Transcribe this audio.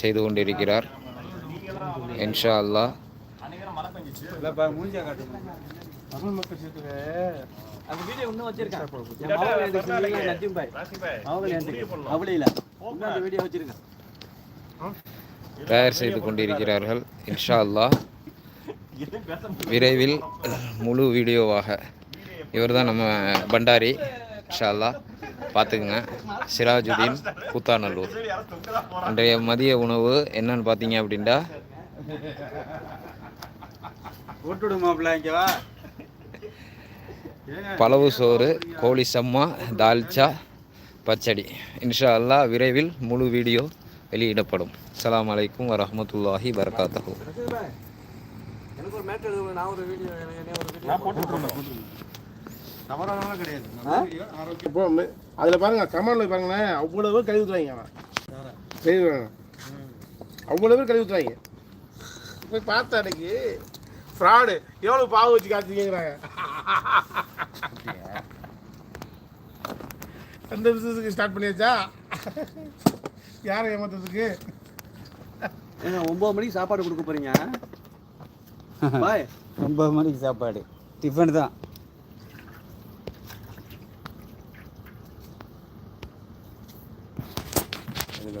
செய்து கொண்டிருக்கிறார். இன்ஷா வச்சிருக்கேன். தயார் செய்து கொண்டிருக்கிறார்கள். இன்ஷா அல்லாஹ் விரைவில் முழு வீடியோவாக. இவர் தான் நம்ம பண்டாரி. இன்ஷா அல்லாஹ் பார்த்துக்குங்க. சிராஜுதீன் கூத்தாநல்லூர். அன்றைய மதிய உணவு என்னன்னு பார்த்தீங்க அப்படின்டா ஓட்டுடு மாப்பிள்ள இங்க வா. பலவு சோறு கோழி சம்மா தால்ச்சா பச்சடி. இன்ஷா அல்லாஹ் விரைவில் முழு வீடியோ வெளியிடப்படும். அஸ்ஸலாமு அலைக்கும் வரஹ்மத்துல்லாஹி வரகாத்தஹு இப்போ அதுல பாருங்க கமெண்ட்ல பாருங்களேன் அவ்வளவு பேர் கழுவி ஊத்துறாங்க அவன். செய்வாங்க அவ்வளவு பேர் கழுவி ஊத்துறாங்க. போய் பார்த்த அன்னைக்கு ஃப்ராடு எவ்வளவு பாவு வச்சு காத்துக்கிறாங்க அந்த பிசினஸுக்கு ஸ்டார்ட் பண்ணியாச்சா? யாரை ஏமாத்துறதுக்கு? ஏங்க ஒன்பது மணிக்கு சாப்பாடு கொடுக்க போறீங்க? பாய். ஒன்பது மணிக்கு சாப்பாடு. டிஃபன் தான். you know.